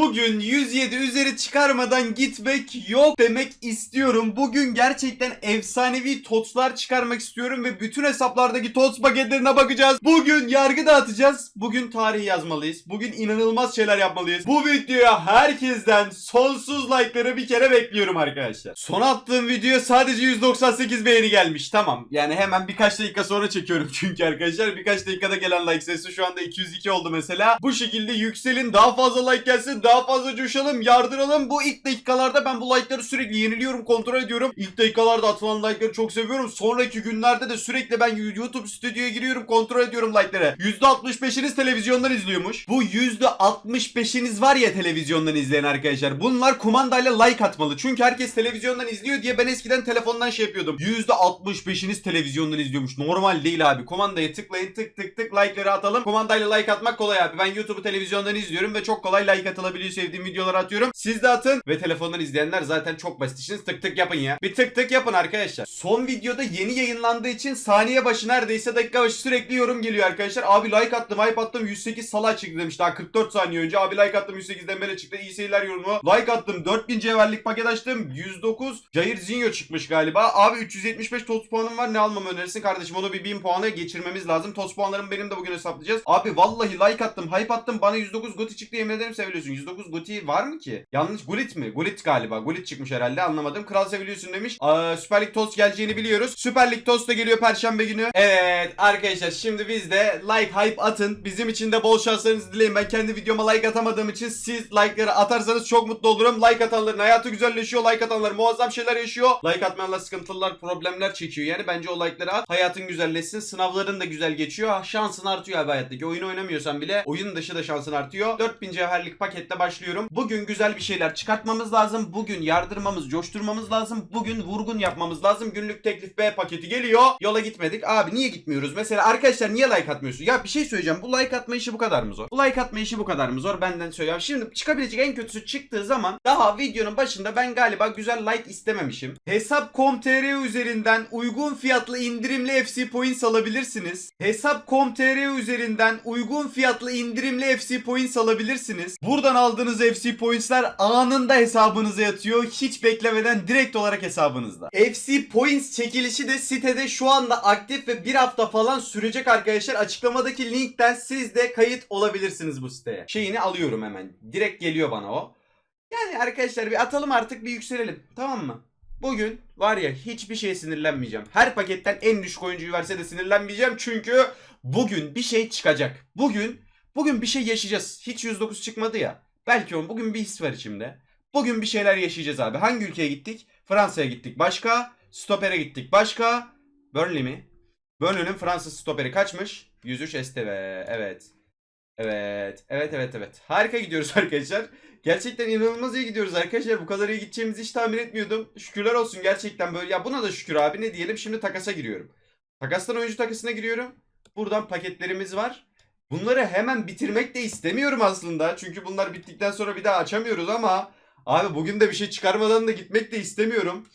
Bugün 107 üzeri çıkarmadan gitmek yok demek istiyorum. Bugün gerçekten efsanevi totslar çıkarmak istiyorum ve bütün hesaplardaki tots paketlerine bakacağız. Bugün yargı dağıtacağız. Bugün tarih yazmalıyız. Bugün inanılmaz şeyler yapmalıyız. Bu videoya herkesten sonsuz like'ları bir kere bekliyorum arkadaşlar. Son attığım videoya sadece 198 beğeni gelmiş. Tamam. Yani hemen birkaç dakika sonra çekiyorum çünkü arkadaşlar. Birkaç dakikada gelen like sayısı şu anda 202 oldu mesela. Bu şekilde yükselin. Daha fazla like gelsin. Daha fazla coşalım. Yardıralım. Bu ilk dakikalarda ben bu like'ları sürekli yeniliyorum. Kontrol ediyorum. İlk dakikalarda atılan like'ları çok seviyorum. Sonraki günlerde de sürekli ben YouTube stüdyoya giriyorum. Kontrol ediyorum like'ları. %65'iniz televizyondan izliyormuş. Bu %65'iniz var ya televizyondan izleyen arkadaşlar. Bunlar kumandayla like atmalı. Çünkü herkes televizyondan izliyor diye ben eskiden telefondan şey yapıyordum. %65'iniz televizyondan izliyormuş. Normal değil abi. Kumandaya tıklayın tık tık tık like'ları atalım. Kumandayla like atmak kolay abi. Ben YouTube'u televizyondan izliyorum ve çok kolay like atılabiliyor. Sevdiğim videoları atıyorum. Siz de atın ve telefondan izleyenler zaten çok basit işiniz. Tık tık yapın ya. Bir tık tık yapın arkadaşlar. Son videoda yeni yayınlandığı için saniye başı neredeyse dakika başı sürekli yorum geliyor arkadaşlar. Abi like attım, hype attım 108 salat çıktı demiş. Daha 44 saniye önce. Abi like attım 108'den beri çıktı. İyi seyirler yorumu. Like attım 4000 cevherlik paket açtım. 109 Jair Zinho çıkmış galiba. Abi 375 TOTS puanım var. Ne almamı önerirsin kardeşim? Onu bir 1000 puana geçirmemiz lazım. TOTS puanlarım benim de bugün hesaplayacağız. Abi vallahi like attım, hype attım. Bana 109 Goti çıktı yemin ederim seviliyorsun. 109 Goti var mı ki? Yanlış Gulit mi? Gulit galiba. Gulit çıkmış herhalde anlamadım. Kral seviliyorsun demiş. Aa, Süper Lig TOTS geleceğini biliyoruz. Süper Lig TOTS da geliyor perşembe günü. Evet arkadaşlar şimdi biz de like hype atın. Bizim için de bol şanslarınızı dileyin. Ben kendi videoma like atamadığım için siz like'ları atarsanız çok mutlu olurum. Like atanların hayatı güzelleşiyor. Like atanlar muazzam şeyler yaşıyor. Like atmayanlar sıkıntılar, problemler çekiyor. Yani bence o like'ları at. Hayatın güzelleşsin. Sınavların da güzel geçiyor. Şansın artıyor abi hayattaki. Oyun oynamıyorsan bile oyun dışı da şansın artıyor. 4000 cevherlik paketle başlıyorum. Bugün güzel bir şeyler çıkartmamız lazım. Bugün yardırmamız, coşturmamız lazım. Bugün vurgun yapmamız lazım. Günlük teklif B paketi geliyor. Yola gitmedik. Abi niye gitmiyoruz? Mesela arkadaşlar niye like atmıyorsun? Ya bir şey söyleyeceğim. Bu like atma işi bu kadar mı zor? Bu like atma işi bu kadar mı zor? Benden söylüyorum. Şimdi çıkabilecek en kötüsü çıktığı zaman daha videonun başında ben galiba güzel like istememişim. Hesap.com.tr üzerinden uygun fiyatlı indirimli FC Points alabilirsiniz. Hesap.com.tr üzerinden uygun fiyatlı indirimli FC Points alabilirsiniz. Buradan aldığınız FC Points'ler anında hesabınıza yatıyor. Hiç beklemeden direkt olarak hesabınızda. FC Points çekilişi de sitede şu anda aktif ve bir hafta falan sürecek arkadaşlar. Açıklamadaki linkten siz de kayıt olabilirsiniz bu siteye. Şeyini alıyorum hemen. Direkt geliyor bana o. Yani arkadaşlar bir atalım artık bir yükselelim. Tamam mı? Bugün var ya hiçbir şeye sinirlenmeyeceğim. Her paketten en düşük oyuncuyu verse de sinirlenmeyeceğim. Çünkü bugün bir şey çıkacak. Bugün bugün bir şey yaşayacağız. Hiç 109 çıkmadı ya. Belki o bugün bir his var içimde. Bugün bir şeyler yaşayacağız abi. Hangi ülkeye gittik? Fransa'ya gittik. Başka? Stoper'e gittik. Başka? Burnley mi? Burnley'nin Fransız stoperi kaçmış? 103 STV. Evet. Evet. Evet evet evet. Harika gidiyoruz arkadaşlar. Gerçekten inanılmaz iyi gidiyoruz arkadaşlar. Bu kadar iyi gideceğimizi hiç tahmin etmiyordum. Şükürler olsun gerçekten böyle. Ya buna da şükür abi ne diyelim. Şimdi takasa giriyorum. Takastan oyuncu takasına giriyorum. Buradan paketlerimiz var. Bunları hemen bitirmek de istemiyorum aslında. Çünkü bunlar bittikten sonra bir daha açamıyoruz ama abi bugün de bir şey çıkarmadan da gitmek de istemiyorum.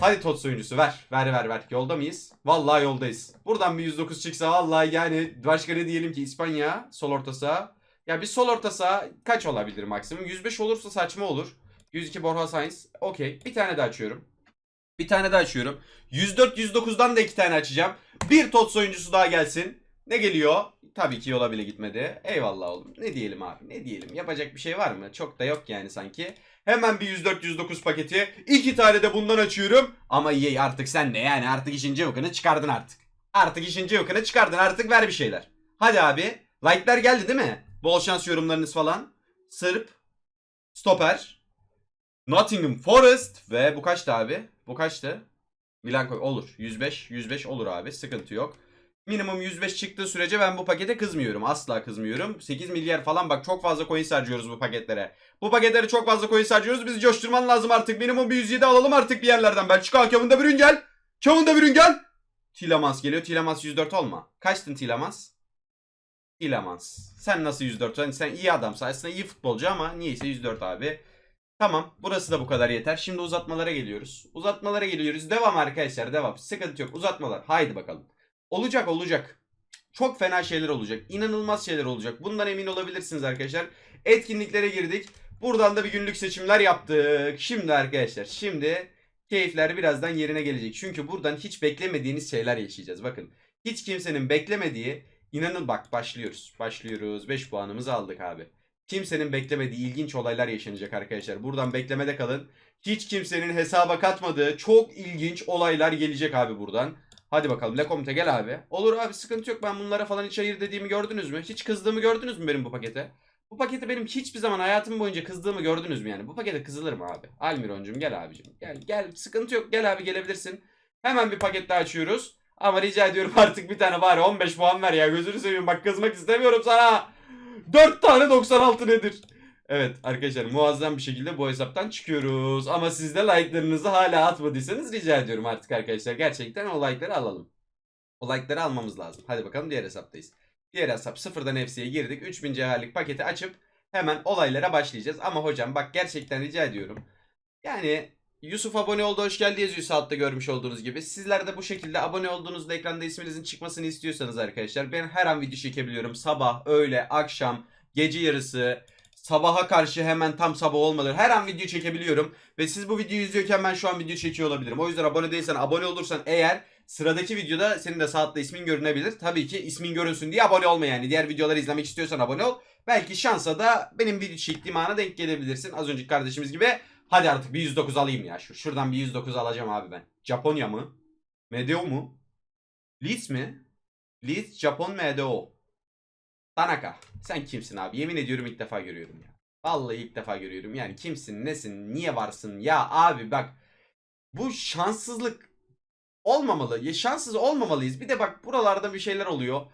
Hadi TOTS oyuncusu ver. Ver ver ver. Yolda mıyız? Vallahi yoldayız. Buradan bir 109 çıksa vallahi yani başka ne diyelim ki İspanya sol orta saha. Ya bir sol orta saha kaç olabilir maksimum? 105 olursa saçma olur. 102 Borja Sainz. Okey. Bir tane daha açıyorum. Bir tane daha açıyorum. 104 109'dan da iki tane açacağım. Bir TOTS oyuncusu daha gelsin. Ne geliyor? Tabii ki yola bile gitmedi. Eyvallah oğlum. Ne diyelim abi? Ne diyelim? Yapacak bir şey var mı? Çok da yok yani sanki. Hemen bir 104-109 paketi. iki tane de bundan açıyorum. Ama iyi artık sen de yani artık işin cıvkını çıkardın artık. Artık işin cıvkını çıkardın artık ver bir şeyler. Hadi abi. Like'lar geldi değil mi? Bol şans yorumlarınız falan. Sırp. Stoper. Nottingham Forest. Ve bu kaçtı abi? Bu kaçtı? Milan olur. 105. 105 olur abi. Sıkıntı yok. Minimum 105 çıktığı sürece ben bu pakete kızmıyorum. Asla kızmıyorum. 8 milyar falan bak çok fazla coin harcıyoruz bu paketlere. Bu paketlere çok fazla coin harcıyoruz. Bizi coşturman lazım artık. Minimum bir 107 alalım artık bir yerlerden. Belçika Kevin De Bruyne gel. De Bruyne gel. Tilemans geliyor. Tilemans 104 olma. Kaçtın Tilemans? Tilemans. Sen nasıl 104? Sen, sen iyi adamsın. Aslında iyi futbolcu ama niyeyse 104 abi. Tamam. Burası da bu kadar yeter. Şimdi uzatmalara geliyoruz. Uzatmalara geliyoruz. Devam arkadaşlar. Devam. Sıkıntı yok. Uzatmalar. Haydi bakalım. Olacak olacak. Çok fena şeyler olacak. İnanılmaz şeyler olacak. Bundan emin olabilirsiniz arkadaşlar. Etkinliklere girdik. Buradan da bir günlük seçimler yaptık. Şimdi arkadaşlar şimdi keyifler birazdan yerine gelecek. Çünkü buradan hiç beklemediğiniz şeyler yaşayacağız. Bakın hiç kimsenin beklemediği inanın bak başlıyoruz. Başlıyoruz. 5 puanımızı aldık abi. Kimsenin beklemediği ilginç olaylar yaşanacak arkadaşlar. Buradan beklemede kalın. Hiç kimsenin hesaba katmadığı çok ilginç olaylar gelecek abi buradan. Hadi bakalım Lekomte gel abi. Olur abi sıkıntı yok ben bunlara falan hiç hayır dediğimi gördünüz mü? Hiç kızdığımı gördünüz mü benim bu pakete? Bu pakete benim hiçbir zaman hayatım boyunca kızdığımı gördünüz mü yani? Bu pakete kızılır mı abi? Almiron'cum gel abicim. Gel gel sıkıntı yok gel abi gelebilirsin. Hemen bir paket daha açıyoruz. Ama rica ediyorum artık bir tane bari 15 puan ver ya. Gözünü seveyim bak kızmak istemiyorum sana. 4 tane 96 nedir? Evet arkadaşlar muazzam bir şekilde bu hesaptan çıkıyoruz. Ama siz de like'larınızı hala atmadıysanız rica ediyorum artık arkadaşlar. Gerçekten o like'ları alalım. O like'ları almamız lazım. Hadi bakalım diğer hesaptayız. Diğer hesap sıfırdan FC'ye girdik. 3000 cevherlik paketi açıp hemen olaylara başlayacağız. Ama hocam bak gerçekten rica ediyorum. Yani Yusuf abone oldu hoş geldi yazıyor sağ altta görmüş olduğunuz gibi. Sizler de bu şekilde abone olduğunuzda ekranda isminizin çıkmasını istiyorsanız arkadaşlar ben her an video çekebiliyorum. Sabah, öğle, akşam, gece yarısı, sabaha karşı hemen tam sabah olmadan her an video çekebiliyorum. Ve siz bu videoyu izliyorken ben şu an video çekiyor olabilirim. O yüzden abone değilsen abone olursan eğer sıradaki videoda senin de sağ altta ismin görünebilir. Tabii ki ismin görünsün diye abone olma yani. Diğer videoları izlemek istiyorsan abone ol. Belki şansa da benim video çektiğim ana denk gelebilirsin. Az önceki kardeşimiz gibi. Hadi artık bir 109 alayım ya. Şu, şuradan bir 109 alacağım abi ben. Japonya mı? Medeo mu? Leeds mi? Leeds Japon Medeo. Tanaka. Sen kimsin abi? Yemin ediyorum ilk defa görüyorum ya. Vallahi ilk defa görüyorum. Yani kimsin, nesin, niye varsın? Ya abi bak. Bu şanssızlık olmamalı. Ya şanssız olmamalıyız. Bir de bak buralarda bir şeyler oluyor.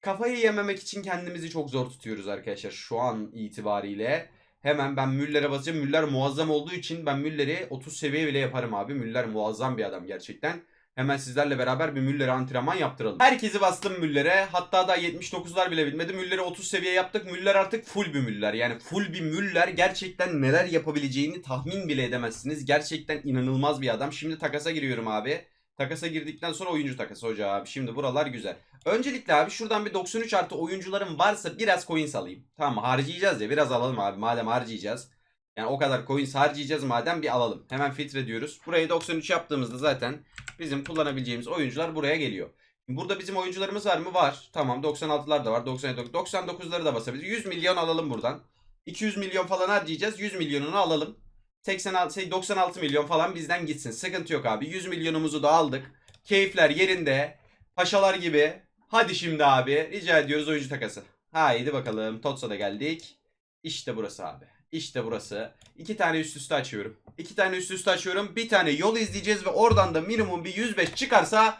Kafayı yememek için kendimizi çok zor tutuyoruz arkadaşlar şu an itibariyle. Hemen ben Müller'e basacağım. Müller muazzam olduğu için ben Müller'i 30 seviye bile yaparım abi. Müller muazzam bir adam gerçekten. Hemen sizlerle beraber bir Müller'e antrenman yaptıralım. Herkesi bastım Müller'e. Hatta daha 79'lar bile bitmedi. Müller'i 30 seviye yaptık. Müller artık full bir Müller. Yani full bir Müller gerçekten neler yapabileceğini tahmin bile edemezsiniz. Gerçekten inanılmaz bir adam. Şimdi takasa giriyorum abi. Takasa girdikten sonra oyuncu takası hoca abi. Şimdi buralar güzel. Öncelikle abi şuradan bir 93 artı oyuncularım varsa biraz coins alayım. Tamam harcayacağız ya biraz alalım abi madem harcayacağız. Yani o kadar coins harcayacağız madem bir alalım. Hemen filtre diyoruz. Burayı 93 yaptığımızda zaten bizim kullanabileceğimiz oyuncular buraya geliyor. Burada bizim oyuncularımız var mı? Var. Tamam 96'lar da var. 99 99'ları da basabiliriz. 100 milyon alalım buradan. 200 milyon falan harcayacağız. 100 milyonunu alalım. 86 şey 96 milyon falan bizden gitsin. Sıkıntı yok abi. 100 milyonumuzu da aldık. Keyifler yerinde. Paşalar gibi. Hadi şimdi abi. Rica ediyoruz oyuncu takası. Haydi bakalım. Totsa da geldik. İşte burası abi. İşte burası. İki tane üst üste açıyorum. İki tane üst üste açıyorum. Bir tane yol izleyeceğiz ve oradan da minimum bir 105 çıkarsa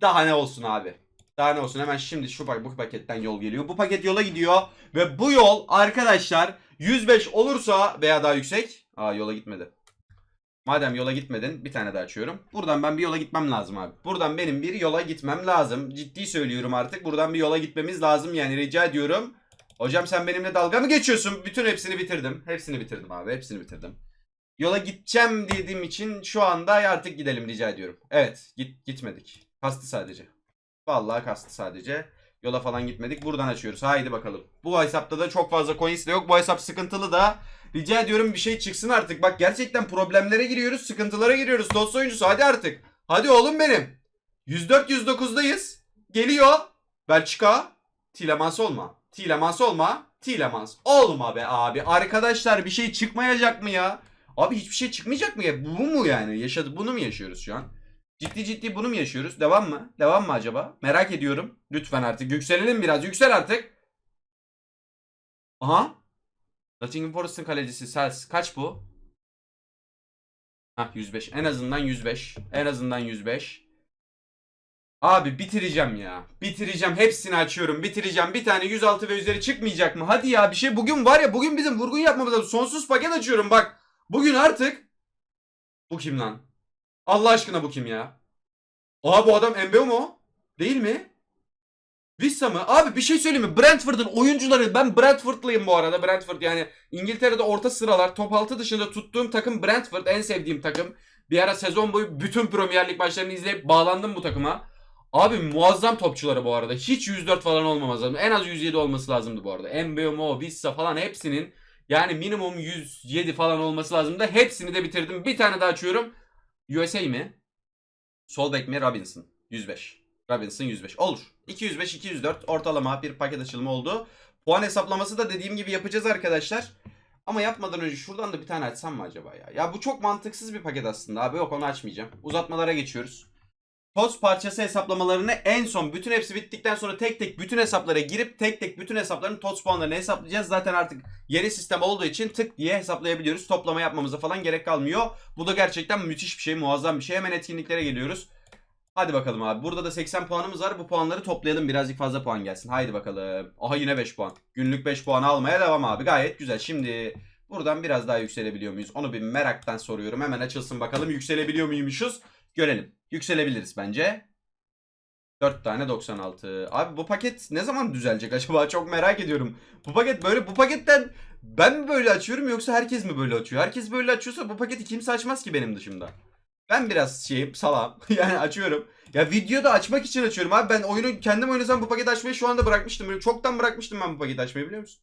daha ne olsun abi. Daha ne olsun hemen şimdi şu bak bu paketten yol geliyor. Bu paket yola gidiyor ve bu yol arkadaşlar 105 olursa veya daha yüksek. Aa yola gitmedi. Madem yola gitmedin bir tane daha açıyorum. Buradan ben bir yola gitmem lazım abi. Buradan benim bir yola gitmem lazım. Ciddi söylüyorum artık. Buradan bir yola gitmemiz lazım yani rica ediyorum. Hocam sen benimle dalga mı geçiyorsun? Bütün hepsini bitirdim. Hepsini bitirdim abi. Hepsini bitirdim. Yola gideceğim dediğim için şu anda artık gidelim rica ediyorum. Evet git gitmedik. Kastı sadece. Vallahi kastı sadece. Yola falan gitmedik. Buradan açıyoruz. Haydi bakalım. Bu hesapta da çok fazla coins de yok. Bu hesap sıkıntılı da. Rica ediyorum bir şey çıksın artık. Bak gerçekten problemlere giriyoruz. Sıkıntılara giriyoruz. Dost oyuncusu hadi artık. Hadi oğlum benim. 104-109'dayız. Geliyor. Belçika. Tilemans olma. Tilemans olma. Tilemans olma be abi. Arkadaşlar bir şey çıkmayacak mı ya? Abi hiçbir şey çıkmayacak mı ya? Bu mu yani? Yaşadı bunu mu yaşıyoruz şu an? Ciddi ciddi bunu mu yaşıyoruz? Devam mı? Devam mı acaba? Merak ediyorum. Lütfen artık yükselelim biraz. Yüksel artık. Aha. Nottingham Forest'ın kalecisi Sels. Kaç bu? Hah 105. En azından 105. En azından 105. Abi bitireceğim ya. Bitireceğim. Hepsini açıyorum. Bitireceğim. Bir tane 106 ve üzeri çıkmayacak mı? Hadi ya bir şey. Bugün var ya bugün bizim vurgun yapmamız lazım. Sonsuz paket açıyorum bak. Bugün artık. Bu kim lan? Allah aşkına bu kim ya? Aa bu adam Mbeo mu? Değil mi? Vissa mı? Abi bir şey söyleyeyim mi? Brentford'un oyuncuları ben Brentford'lıyım bu arada. Brentford yani İngiltere'de orta sıralar top 6 dışında tuttuğum takım Brentford en sevdiğim takım. Bir ara sezon boyu bütün Premier Lig maçlarını izleyip bağlandım bu takıma. Abi muazzam topçuları bu arada. Hiç 104 falan olmamaz lazım. En az 107 olması lazımdı bu arada. Mbeumo, Vissa falan hepsinin Yani minimum 107 falan olması lazım hepsini de bitirdim. Bir tane daha açıyorum. USA mi? Solbek mi? Robinson. 105. Robinson 105. Olur. 205 204 ortalama bir paket açılımı oldu. Puan hesaplaması da dediğim gibi yapacağız arkadaşlar. Ama yapmadan önce şuradan da bir tane açsam mı acaba ya? Ya bu çok mantıksız bir paket aslında abi. Yok onu açmayacağım. Uzatmalara geçiyoruz. Toz parçası hesaplamalarını en son bütün hepsi bittikten sonra tek tek bütün hesaplara girip tek tek bütün hesapların toz puanlarını hesaplayacağız. Zaten artık yeni sistem olduğu için tık diye hesaplayabiliyoruz. Toplama yapmamıza falan gerek kalmıyor. Bu da gerçekten müthiş bir şey, muazzam bir şey. Hemen etkinliklere geliyoruz. Hadi bakalım abi. Burada da 80 puanımız var. Bu puanları toplayalım. Birazcık fazla puan gelsin. Haydi bakalım. Aha yine 5 puan. Günlük 5 puan almaya devam abi. Gayet güzel. Şimdi buradan biraz daha yükselebiliyor muyuz? Onu bir meraktan soruyorum. Hemen açılsın bakalım. Yükselebiliyor muymuşuz? Görelim. Yükselebiliriz bence. 4 tane 96. Abi bu paket ne zaman düzelecek acaba? Çok merak ediyorum. Bu paket böyle bu paketten ben mi böyle açıyorum yoksa herkes mi böyle açıyor? Herkes böyle açıyorsa bu paketi kimse açmaz ki benim dışımda. Ben biraz şeyim salam. yani açıyorum. Ya videoda açmak için açıyorum abi. Ben oyunu kendim oynasam bu paketi açmayı şu anda bırakmıştım. Böyle Çoktan bırakmıştım ben bu paketi açmayı biliyor musun?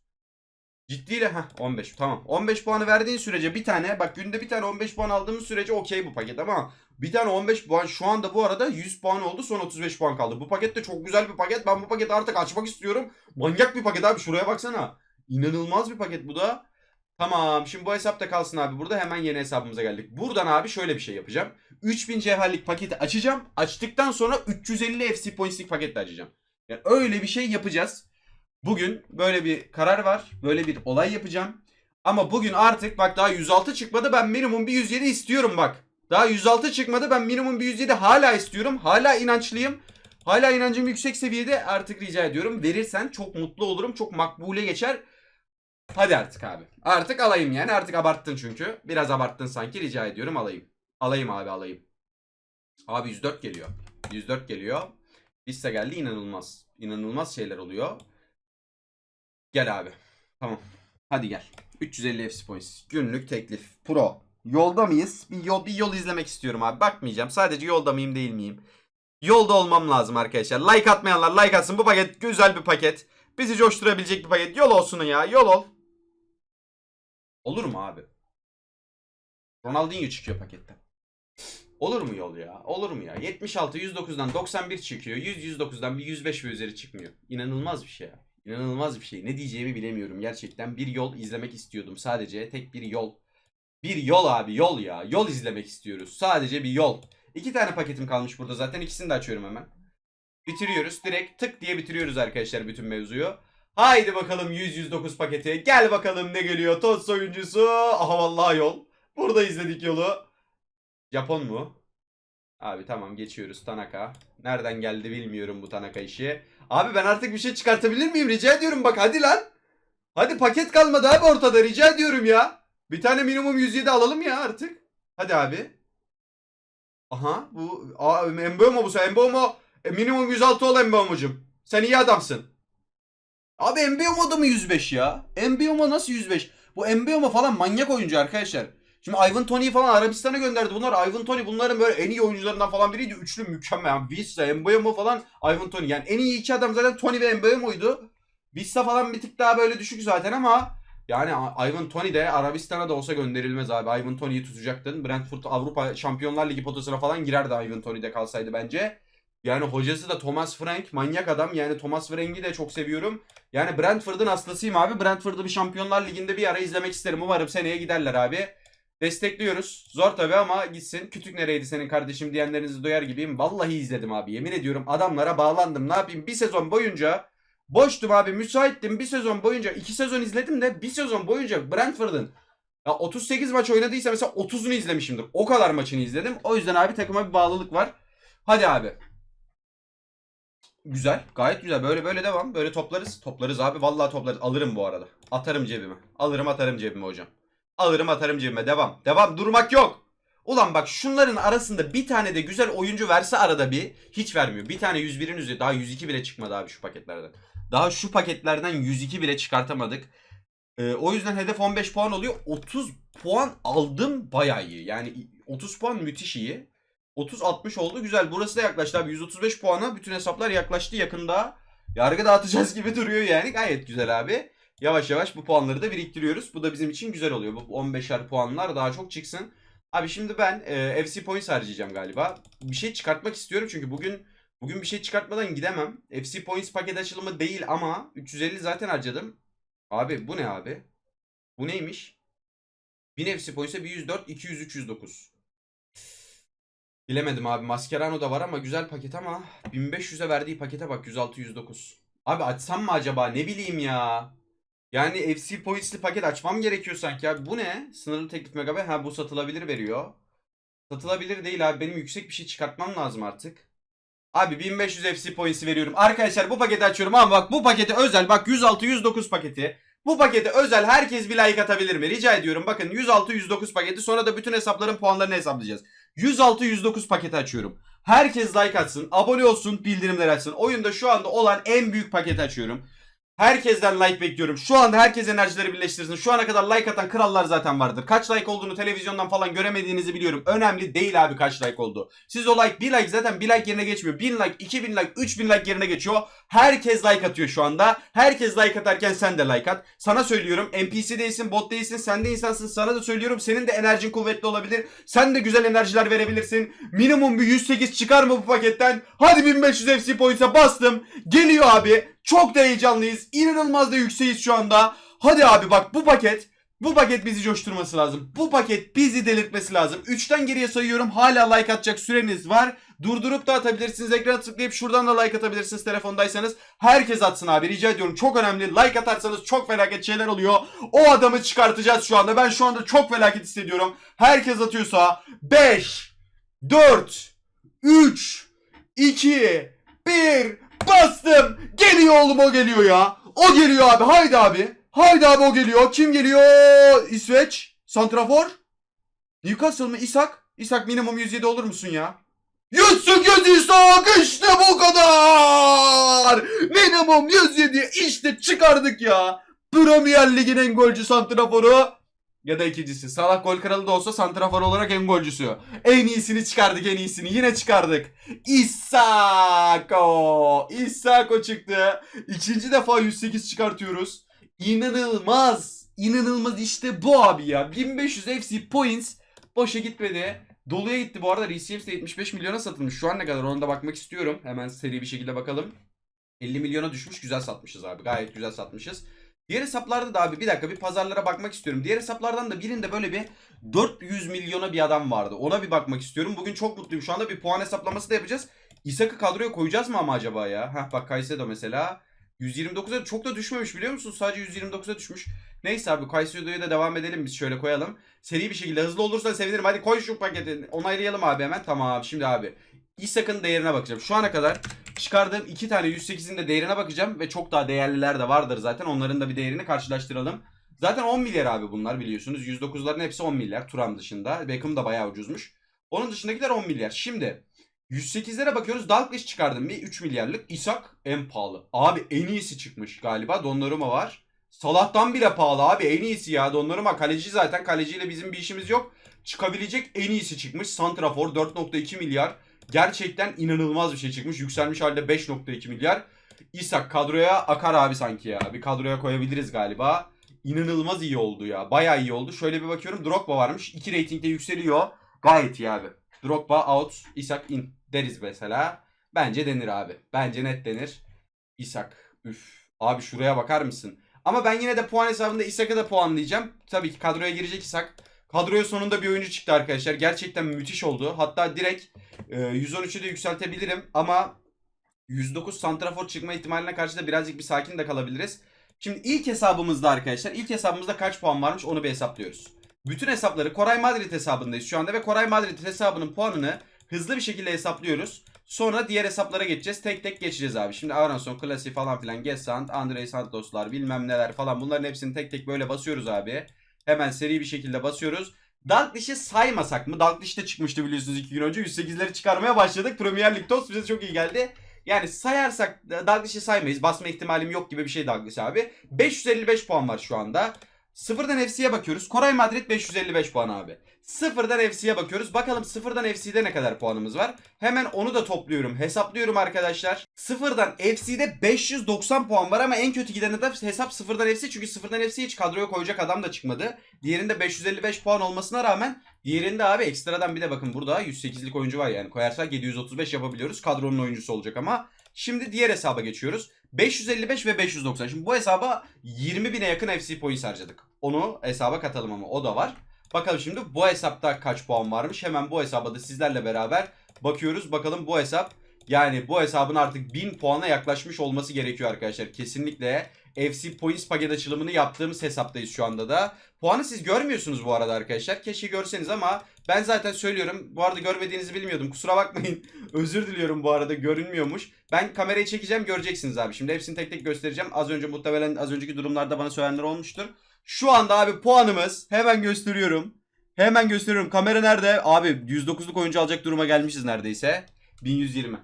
Ciddiyle ha 15 tamam. 15 puanı verdiğin sürece bir tane bak günde bir tane 15 puan aldığımız sürece okey bu paket ama bir tane 15 puan şu anda bu arada 100 puan oldu son 35 puan kaldı. Bu paket de çok güzel bir paket. Ben bu paketi artık açmak istiyorum. Manyak bir paket abi şuraya baksana. İnanılmaz bir paket bu da. Tamam şimdi bu hesapta kalsın abi burada hemen yeni hesabımıza geldik. Buradan abi şöyle bir şey yapacağım. 3000 cevherlik paketi açacağım. Açtıktan sonra 350 FC Points'lik paketle açacağım. Yani öyle bir şey yapacağız. Bugün böyle bir karar var. Böyle bir olay yapacağım. Ama bugün artık bak daha 106 çıkmadı. Ben minimum bir 107 istiyorum bak. Daha 106 çıkmadı. Ben minimum bir 107 hala istiyorum. Hala inançlıyım. Hala inancım yüksek seviyede artık rica ediyorum. Verirsen çok mutlu olurum. Çok makbule geçer. Hadi artık abi. Artık alayım yani. Artık abarttın çünkü. Biraz abarttın sanki. Rica ediyorum alayım. Alayım abi alayım. Abi 104 geliyor. 104 geliyor. Liste geldi inanılmaz. İnanılmaz şeyler oluyor. Gel abi. Tamam. Hadi gel. 350 FC points. Günlük teklif. Pro. Yolda mıyız? Bir yol, bir yol izlemek istiyorum abi. Bakmayacağım. Sadece yolda mıyım değil miyim? Yolda olmam lazım arkadaşlar. Like atmayanlar like atsın. Bu paket güzel bir paket. Bizi coşturabilecek bir paket. Yol olsun ya. Yol ol. Olur mu abi? Ronaldinho çıkıyor paketten. Olur mu yol ya? Olur mu ya? 76 109'dan 91 çıkıyor. 100 109'dan bir 105 ve üzeri çıkmıyor. İnanılmaz bir şey ya. İnanılmaz bir şey. Ne diyeceğimi bilemiyorum gerçekten. Bir yol izlemek istiyordum sadece. Tek bir yol. Bir yol abi yol ya. Yol izlemek istiyoruz. Sadece bir yol. İki tane paketim kalmış burada zaten. İkisini de açıyorum hemen. Bitiriyoruz. Direkt tık diye bitiriyoruz arkadaşlar bütün mevzuyu. Haydi bakalım 100-109 paketi. Gel bakalım ne geliyor. Toz oyuncusu. Aha vallahi yol. Burada izledik yolu. Japon mu? Abi tamam geçiyoruz Tanaka. Nereden geldi bilmiyorum bu Tanaka işi. Abi ben artık bir şey çıkartabilir miyim? Rica ediyorum bak hadi lan. Hadi paket kalmadı abi ortada rica ediyorum ya. Bir tane minimum 107 alalım ya artık. Hadi abi. Aha bu Aa, Embomo bu sen Embomo. E, minimum 106 ol Embomo'cum. Sen iyi adamsın. Abi Embomo da mı 105 ya? Embomo nasıl 105? Bu Embomo falan manyak oyuncu arkadaşlar. Şimdi Ivan Tony'yi falan Arabistan'a gönderdi. Bunlar Ivan Tony bunların böyle en iyi oyuncularından falan biriydi. Üçlü mükemmel. Yani Vissa, Mbeumo falan Ivan Tony. Yani en iyi iki adam zaten Tony ve Mbeumo'ydu. Vissa falan bir tık daha böyle düşük zaten ama yani Ivan Tony de Arabistan'a da olsa gönderilmez abi. Ivan Tony'yi tutacaktın. Brentford Avrupa Şampiyonlar Ligi potasına falan girerdi Ivan Tony'de kalsaydı bence. Yani hocası da Thomas Frank manyak adam. Yani Thomas Frank'i de çok seviyorum. Yani Brentford'un hastasıyım abi. Brentford'u bir Şampiyonlar Ligi'nde bir ara izlemek isterim. Umarım seneye giderler abi. Destekliyoruz. Zor tabi ama gitsin. Kütük nereydi senin kardeşim diyenlerinizi duyar gibiyim. Vallahi izledim abi. Yemin ediyorum adamlara bağlandım. Ne yapayım? Bir sezon boyunca boştum abi. Müsaittim. Bir sezon boyunca iki sezon izledim de bir sezon boyunca Brentford'un ya 38 maç oynadıysa mesela 30'unu izlemişimdir. O kadar maçını izledim. O yüzden abi takıma bir bağlılık var. Hadi abi. Güzel. Gayet güzel. Böyle böyle devam. Böyle toplarız. Toplarız abi. Vallahi toplarız. Alırım bu arada. Atarım cebime. Alırım atarım cebime hocam. Alırım atarım cebime. Devam. Devam. Durmak yok. Ulan bak şunların arasında bir tane de güzel oyuncu verse arada bir hiç vermiyor. Bir tane 101'in üzeri daha 102 bile çıkmadı abi şu paketlerden. Daha şu paketlerden 102 bile çıkartamadık. Ee, o yüzden hedef 15 puan oluyor. 30 puan aldım bayağı iyi. Yani 30 puan müthiş iyi. 30-60 oldu güzel. Burası da yaklaştı abi. 135 puana bütün hesaplar yaklaştı yakında. Yargı dağıtacağız gibi duruyor yani. Gayet güzel abi. Yavaş yavaş bu puanları da biriktiriyoruz. Bu da bizim için güzel oluyor. Bu 15'er puanlar daha çok çıksın. Abi şimdi ben e, FC Points harcayacağım galiba. Bir şey çıkartmak istiyorum çünkü bugün bugün bir şey çıkartmadan gidemem. FC Points paket açılımı değil ama 350 zaten harcadım. Abi bu ne abi? Bu neymiş? 1000 FC Points'e 104, 200, 309. Bilemedim abi. Mascherano da var ama güzel paket ama 1500'e verdiği pakete bak 106, 109. Abi açsam mı acaba? Ne bileyim ya. Yani FC Points'li paket açmam gerekiyor sanki abi. Bu ne? Sınırlı teklif megabayt. Ha bu satılabilir veriyor. Satılabilir değil abi. Benim yüksek bir şey çıkartmam lazım artık. Abi 1500 FC Points'i veriyorum. Arkadaşlar bu paketi açıyorum ama bak bu pakete özel. Bak 106 109 paketi. Bu pakete özel herkes bir like atabilir mi? Rica ediyorum. Bakın 106 109 paketi sonra da bütün hesapların puanlarını hesaplayacağız. 106 109 paketi açıyorum. Herkes like atsın, abone olsun, bildirimler açsın. Oyunda şu anda olan en büyük paketi açıyorum. Herkesten like bekliyorum. Şu anda herkes enerjileri birleştirsin. Şu ana kadar like atan krallar zaten vardır. Kaç like olduğunu televizyondan falan göremediğinizi biliyorum. Önemli değil abi kaç like oldu. Siz o like bir like zaten bir like yerine geçmiyor. 1000 like, 2000 like, 3000 like yerine geçiyor. Herkes like atıyor şu anda. Herkes like atarken sen de like at. Sana söylüyorum NPC değilsin, bot değilsin, sen de insansın. Sana da söylüyorum senin de enerjin kuvvetli olabilir. Sen de güzel enerjiler verebilirsin. Minimum bir 108 çıkar mı bu paketten? Hadi 1500 FC Points'e bastım. Geliyor abi. Çok da heyecanlıyız. İnanılmaz da yükseğiz şu anda. Hadi abi bak bu paket bu paket bizi coşturması lazım. Bu paket bizi delirtmesi lazım. 3'ten geriye sayıyorum. Hala like atacak süreniz var. Durdurup da atabilirsiniz. Ekrana tıklayıp şuradan da like atabilirsiniz telefondaysanız. Herkes atsın abi rica ediyorum. Çok önemli. Like atarsanız çok felaket şeyler oluyor. O adamı çıkartacağız şu anda. Ben şu anda çok felaket hissediyorum. Herkes atıyorsa 5 4 3 2 1 bastım. Geliyor oğlum o geliyor ya. O geliyor abi. Haydi abi. Haydi abi o geliyor. Kim geliyor? İsveç. Santrafor. Newcastle mı? İshak. İshak minimum 107 olur musun ya? 108 İshak işte bu kadar. Minimum 107 işte çıkardık ya. Premier Lig'in en golcü santraforu. Ya da ikincisi. Salah gol kralı da olsa santrafor olarak en golcüsü. En iyisini çıkardık en iyisini. Yine çıkardık. Isako. Isako çıktı. İkinci defa 108 çıkartıyoruz. İnanılmaz. İnanılmaz işte bu abi ya. 1500 FC points boşa gitmedi. Doluya gitti bu arada. Receivers de 75 milyona satılmış. Şu an ne kadar ona da bakmak istiyorum. Hemen seri bir şekilde bakalım. 50 milyona düşmüş. Güzel satmışız abi. Gayet güzel satmışız. Diğer hesaplarda da abi bir dakika bir pazarlara bakmak istiyorum. Diğer hesaplardan da birinde böyle bir 400 milyona bir adam vardı. Ona bir bakmak istiyorum. Bugün çok mutluyum. Şu anda bir puan hesaplaması da yapacağız. İshak'ı kadroya koyacağız mı ama acaba ya? Heh bak Kaysedo mesela. 129'a çok da düşmemiş biliyor musun? Sadece 129'a düşmüş. Neyse abi Kaysedo'ya da devam edelim biz şöyle koyalım. Seri bir şekilde hızlı olursa sevinirim. Hadi koy şu paketi. Onaylayalım abi hemen. Tamam şimdi abi. İshak'ın değerine bakacağım. Şu ana kadar çıkardığım iki tane 108'in de değerine bakacağım. Ve çok daha değerliler de vardır zaten. Onların da bir değerini karşılaştıralım. Zaten 10 milyar abi bunlar biliyorsunuz. 109'ların hepsi 10 milyar. Turam dışında. Beckham da bayağı ucuzmuş. Onun dışındakiler 10 milyar. Şimdi 108'lere bakıyoruz. Dalglish çıkardım bir 3 milyarlık. Isak en pahalı. Abi en iyisi çıkmış galiba. Donnarumma var. Salah'tan bile pahalı abi. En iyisi ya. Donnarumma kaleci zaten. Kaleciyle bizim bir işimiz yok. Çıkabilecek en iyisi çıkmış. Santrafor 4.2 milyar. Gerçekten inanılmaz bir şey çıkmış. Yükselmiş halde 5.2 milyar. İshak kadroya akar abi sanki ya. Bir kadroya koyabiliriz galiba. İnanılmaz iyi oldu ya. Bayağı iyi oldu. Şöyle bir bakıyorum. Drogba varmış. 2 reytingde yükseliyor. Gayet iyi abi. Drogba out, Isak in deriz mesela. Bence denir abi. Bence net denir. Isak. Üf. Abi şuraya bakar mısın? Ama ben yine de puan hesabında Isak'a da puanlayacağım. Tabii ki kadroya girecek Isak. Kadroya sonunda bir oyuncu çıktı arkadaşlar. Gerçekten müthiş oldu. Hatta direkt e, 113'ü de yükseltebilirim. Ama 109 santrafor çıkma ihtimaline karşı da birazcık bir sakin de kalabiliriz. Şimdi ilk hesabımızda arkadaşlar. ilk hesabımızda kaç puan varmış onu bir hesaplıyoruz. Bütün hesapları Koray Madrid hesabındayız şu anda ve Koray Madrid hesabının puanını hızlı bir şekilde hesaplıyoruz. Sonra diğer hesaplara geçeceğiz. Tek tek geçeceğiz abi. Şimdi Aronson, Klasi falan filan, Gesant, Andrei Santoslar bilmem neler falan bunların hepsini tek tek böyle basıyoruz abi. Hemen seri bir şekilde basıyoruz. Dalglish'i saymasak mı? Dalglish de çıkmıştı biliyorsunuz 2 gün önce. 108'leri çıkarmaya başladık. Premier Lig tost bize çok iyi geldi. Yani sayarsak Dalglish'i saymayız. Basma ihtimalim yok gibi bir şey Dalglish abi. 555 puan var şu anda. Sıfırdan FC'ye bakıyoruz. Koray Madrid 555 puan abi. Sıfırdan FC'ye bakıyoruz. Bakalım sıfırdan FC'de ne kadar puanımız var. Hemen onu da topluyorum. Hesaplıyorum arkadaşlar. Sıfırdan FC'de 590 puan var ama en kötü gideni de hesap sıfırdan FC. Çünkü sıfırdan FC hiç kadroya koyacak adam da çıkmadı. Diğerinde 555 puan olmasına rağmen diğerinde abi ekstradan bir de bakın burada 108'lik oyuncu var yani. Koyarsak 735 yapabiliyoruz. Kadronun oyuncusu olacak ama. Şimdi diğer hesaba geçiyoruz. 555 ve 590. Şimdi bu hesaba 20 bine yakın FC points harcadık. Onu hesaba katalım ama o da var. Bakalım şimdi bu hesapta kaç puan varmış. Hemen bu hesaba da sizlerle beraber bakıyoruz. Bakalım bu hesap yani bu hesabın artık 1000 puana yaklaşmış olması gerekiyor arkadaşlar. Kesinlikle FC Points paket açılımını yaptığımız hesaptayız şu anda da. Puanı siz görmüyorsunuz bu arada arkadaşlar. Keşke görseniz ama ben zaten söylüyorum. Bu arada görmediğinizi bilmiyordum. Kusura bakmayın. Özür diliyorum bu arada görünmüyormuş. Ben kamerayı çekeceğim göreceksiniz abi. Şimdi hepsini tek tek göstereceğim. Az önce muhtemelen az önceki durumlarda bana söylenenler olmuştur. Şu anda abi puanımız hemen gösteriyorum. Hemen gösteriyorum. Kamera nerede? Abi 109'luk oyuncu alacak duruma gelmişiz neredeyse. 1120.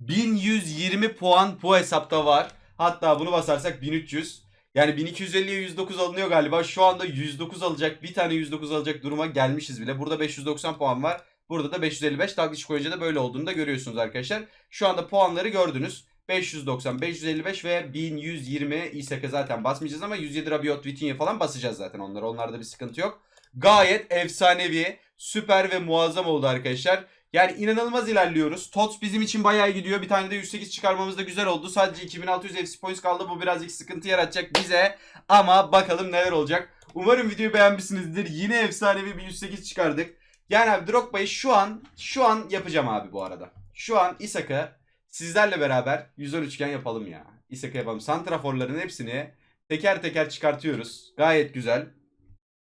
1120 puan bu hesapta var. Hatta bunu basarsak 1300. Yani 1250'ye 109 alınıyor galiba. Şu anda 109 alacak, bir tane 109 alacak duruma gelmişiz bile. Burada 590 puan var. Burada da 555. Taklit koyunca da böyle olduğunu da görüyorsunuz arkadaşlar. Şu anda puanları gördünüz. 590, 555 ve 1120 İSAK'a zaten basmayacağız ama 107 Rabiot, Vitinha falan basacağız zaten onları. Onlarda bir sıkıntı yok. Gayet efsanevi, süper ve muazzam oldu arkadaşlar. Yani inanılmaz ilerliyoruz. TOTS bizim için bayağı gidiyor. Bir tane de 108 çıkarmamız da güzel oldu. Sadece 2600 FC points kaldı. Bu birazcık sıkıntı yaratacak bize. Ama bakalım neler olacak. Umarım videoyu beğenmişsinizdir. Yine efsanevi bir 108 çıkardık. Yani abi Drogba'yı şu an şu an yapacağım abi bu arada. Şu an İsak'ı sizlerle beraber 113 üçgen yapalım ya. İsak'ı yapalım. Santraforların hepsini teker teker çıkartıyoruz. Gayet güzel.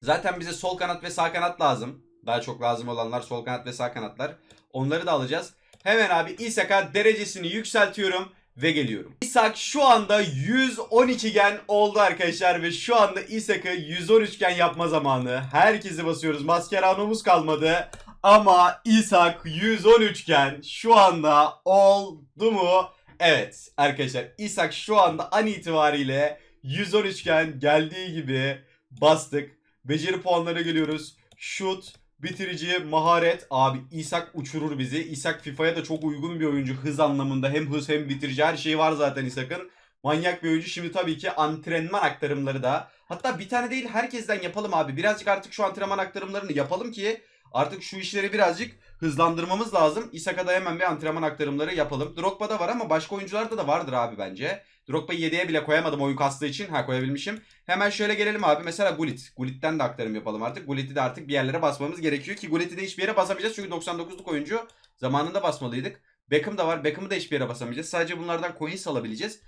Zaten bize sol kanat ve sağ kanat lazım. Daha çok lazım olanlar sol kanat ve sağ kanatlar. Onları da alacağız. Hemen abi İshak'a derecesini yükseltiyorum ve geliyorum. İshak şu anda 112 gen oldu arkadaşlar ve şu anda İshak'ı 113 gen yapma zamanı. Herkesi basıyoruz. Maskeranumuz kalmadı. Ama İshak 113 gen şu anda oldu mu? Evet arkadaşlar İshak şu anda an itibariyle 113 gen geldiği gibi bastık. Beceri puanlarına geliyoruz. Şut, bitirici, maharet. Abi İshak uçurur bizi. İshak FIFA'ya da çok uygun bir oyuncu. Hız anlamında hem hız hem bitirici her şeyi var zaten İshak'ın. Manyak bir oyuncu. Şimdi tabii ki antrenman aktarımları da. Hatta bir tane değil herkesten yapalım abi. Birazcık artık şu antrenman aktarımlarını yapalım ki artık şu işleri birazcık hızlandırmamız lazım. İshak'a da hemen bir antrenman aktarımları yapalım. Drogba'da var ama başka oyuncularda da vardır abi bence. Drogba'yı 7'ye bile koyamadım oyun kastığı için. Ha koyabilmişim. Hemen şöyle gelelim abi. Mesela Gullit. Gullit'ten de aktarım yapalım artık. Gullit'i de artık bir yerlere basmamız gerekiyor ki Gullit'i de hiçbir yere basamayacağız. Çünkü 99'luk oyuncu zamanında basmalıydık. Beckham da var. Beckham'ı da hiçbir yere basamayacağız. Sadece bunlardan coins alabileceğiz.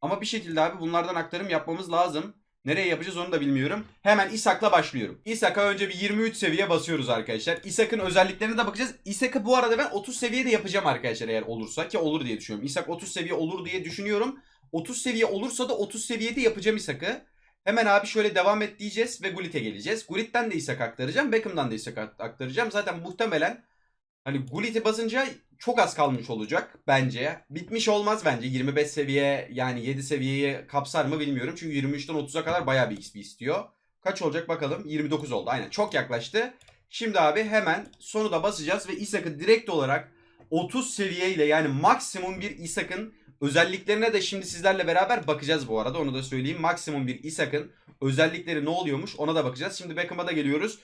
Ama bir şekilde abi bunlardan aktarım yapmamız lazım. Nereye yapacağız onu da bilmiyorum. Hemen İshak'la başlıyorum. İshak'a önce bir 23 seviye basıyoruz arkadaşlar. İshak'ın özelliklerine de bakacağız. İshak'ı bu arada ben 30 seviyede yapacağım arkadaşlar eğer olursa. Ki olur diye düşünüyorum. İshak 30 seviye olur diye düşünüyorum. 30 seviye olursa da 30 seviyede yapacağım İshak'ı. Hemen abi şöyle devam et diyeceğiz ve Gullit'e geleceğiz. Gullit'ten de İshak aktaracağım. Beckham'dan da İshak aktaracağım. Zaten muhtemelen hani Gullit'i basınca çok az kalmış olacak bence. Bitmiş olmaz bence. 25 seviye yani 7 seviyeyi kapsar mı bilmiyorum. Çünkü 23'ten 30'a kadar bayağı bir XP istiyor. Kaç olacak bakalım. 29 oldu aynen. Çok yaklaştı. Şimdi abi hemen sonu da basacağız ve İshak'ı direkt olarak 30 seviyeyle yani maksimum bir İshak'ın özelliklerine de şimdi sizlerle beraber bakacağız bu arada. Onu da söyleyeyim. Maksimum bir İshak'ın özellikleri ne oluyormuş ona da bakacağız. Şimdi Beckham'a da geliyoruz.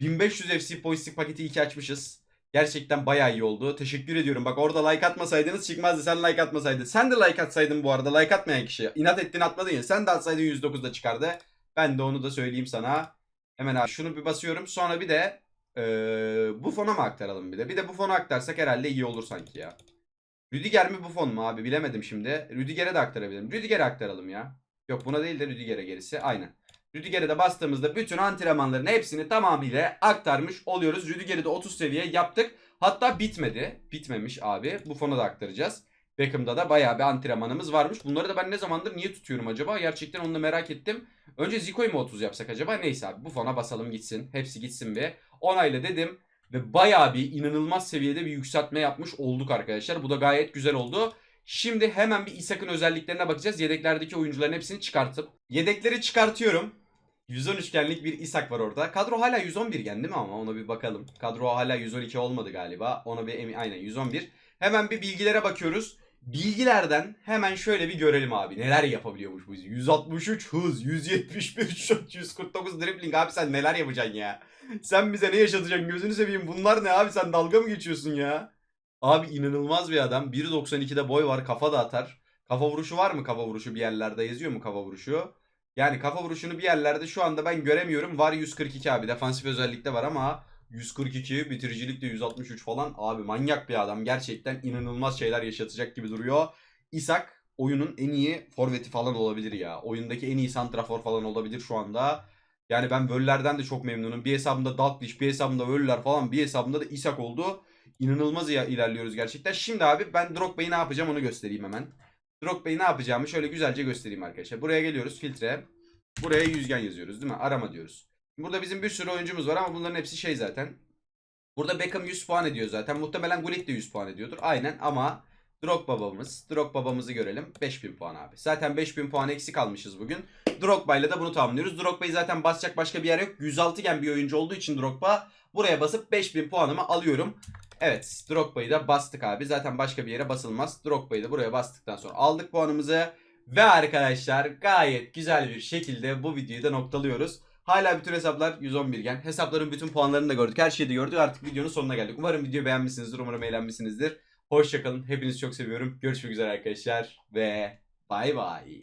1500 FC Poistik paketi 2 açmışız. Gerçekten bayağı iyi oldu. Teşekkür ediyorum. Bak orada like atmasaydınız çıkmazdı. Sen like atmasaydın. Sen de like atsaydın bu arada. Like atmayan kişi. İnat ettin atmadın ya. Sen de atsaydın 109'da çıkardı. Ben de onu da söyleyeyim sana. Hemen abi şunu bir basıyorum. Sonra bir de ee, bu fona mı aktaralım bir de? Bir de bu fona aktarsak herhalde iyi olur sanki ya. Rüdiger mi Buffon mu abi bilemedim şimdi. Rüdiger'e de aktarabilirim. Rüdiger'e aktaralım ya. Yok buna değil de Rüdiger'e gerisi. Aynen. Rüdiger'e de bastığımızda bütün antrenmanların hepsini tamamıyla aktarmış oluyoruz. Rüdiger'i de 30 seviye yaptık. Hatta bitmedi. Bitmemiş abi. Buffona da aktaracağız. Beckham'da da bayağı bir antrenmanımız varmış. Bunları da ben ne zamandır niye tutuyorum acaba? Gerçekten onu da merak ettim. Önce Zico'yu mu 30 yapsak acaba? Neyse abi Buffon'a basalım gitsin. Hepsi gitsin bir. Onayla dedim. Ve bayağı bir inanılmaz seviyede bir yükseltme yapmış olduk arkadaşlar. Bu da gayet güzel oldu. Şimdi hemen bir İshak'ın özelliklerine bakacağız. Yedeklerdeki oyuncuların hepsini çıkartıp. Yedekleri çıkartıyorum. 113 genlik bir İshak var orada. Kadro hala 111 gen değil mi ama ona bir bakalım. Kadro hala 112 olmadı galiba. Ona bir emin aynen 111. Hemen bir bilgilere bakıyoruz. Bilgilerden hemen şöyle bir görelim abi. Neler yapabiliyormuş bu 163 hız, 171 şut, 149 dribbling. Abi sen neler yapacaksın ya? Sen bize ne yaşatacaksın gözünü seveyim. Bunlar ne abi sen dalga mı geçiyorsun ya? Abi inanılmaz bir adam. 1.92'de boy var kafa da atar. Kafa vuruşu var mı kafa vuruşu bir yerlerde yazıyor mu kafa vuruşu? Yani kafa vuruşunu bir yerlerde şu anda ben göremiyorum. Var 142 abi defansif özellikte var ama 142 bitiricilik de 163 falan. Abi manyak bir adam. Gerçekten inanılmaz şeyler yaşatacak gibi duruyor. İshak oyunun en iyi forveti falan olabilir ya. Oyundaki en iyi santrafor falan olabilir şu anda. Yani ben Völler'den de çok memnunum. Bir hesabımda Dalglish, bir hesabımda Völler falan, bir hesabımda da İshak oldu. İnanılmaz ya ilerliyoruz gerçekten. Şimdi abi ben Drogba'yı ne yapacağım onu göstereyim hemen. Drogba'yı ne yapacağımı şöyle güzelce göstereyim arkadaşlar. Buraya geliyoruz filtre. Buraya yüzgen yazıyoruz değil mi? Arama diyoruz. Burada bizim bir sürü oyuncumuz var ama bunların hepsi şey zaten. Burada Beckham 100 puan ediyor zaten. Muhtemelen Gullit de 100 puan ediyordur. Aynen ama Drogba babamız. Drogba babamızı görelim. 5000 puan abi. Zaten 5000 puan eksik almışız bugün. Drogba ile de bunu tamamlıyoruz. Drogba'yı zaten basacak başka bir yer yok. 106 gen bir oyuncu olduğu için Drogba buraya basıp 5000 puanımı alıyorum. Evet Drogba'yı da bastık abi. Zaten başka bir yere basılmaz. Drogba'yı da buraya bastıktan sonra aldık puanımızı. Ve arkadaşlar gayet güzel bir şekilde bu videoyu da noktalıyoruz. Hala bütün hesaplar 111 gen. Hesapların bütün puanlarını da gördük. Her şeyi de gördük. Artık videonun sonuna geldik. Umarım videoyu beğenmişsinizdir. Umarım eğlenmişsinizdir. Hoşçakalın. Hepinizi çok seviyorum. Görüşmek üzere arkadaşlar. Ve bay bay.